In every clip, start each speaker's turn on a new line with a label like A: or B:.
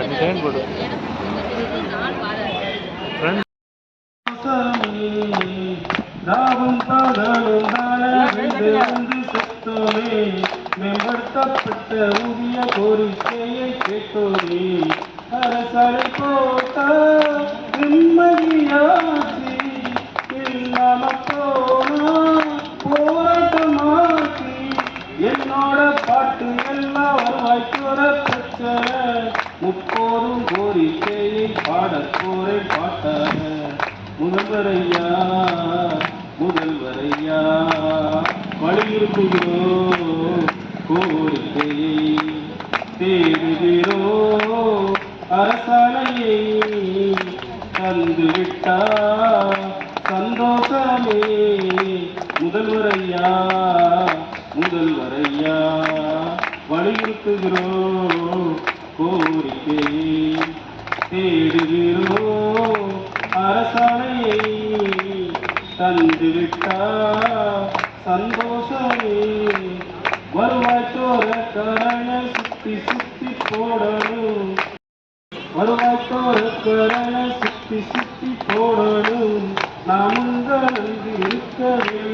A: Design
B: பகலும் தானே வந்து மேம்படுத்தப்பட்ட ஊதிய கோரிக்கையை கேட்டோமே அரசரை போட்ட நிம்மதியாச்சு இல்லாம போனா என்னோட பாட்டு எல்லாம் வருவாய்க்குற பிரச்சனை முப்போதும் கோரிக்கையை பாடப் போறேன் பாட்டாக. முதல்வரையா முதல்வரையா வலியுறுத்துகிறோம் கோரிக்கையை தேடுகிறோ. அரசாணையை தந்துவிட்டா சந்தோஷமே. முதல்வரையா முதல்வரையா வலியுறு நடத்துகிறோம் கோரிக்கையை தேடுகிறோம். அரசாணையை தந்துவிட்டா சந்தோஷமே. வருவாய் தோற கரண சுத்தி சுத்தி போடணும். வருவாய் தோற கரண சுத்தி சுத்தி போடணும். நாம் உங்கள் இருக்கவே இந்த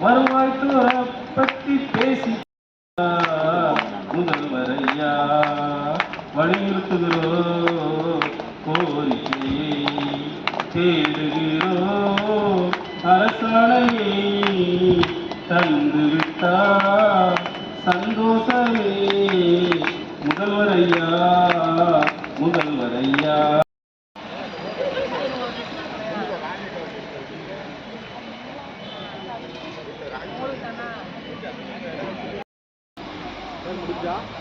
B: வருவாய் தோற பேசி முதல்வரையா வலியுறுத்துகிறோ கோரிக்கையை தேடுகிறோ அரசாணையை தந்துவிட்டா சந்தோஷமே முதல்வரையா முதல்வரையா Kita akan berjalan.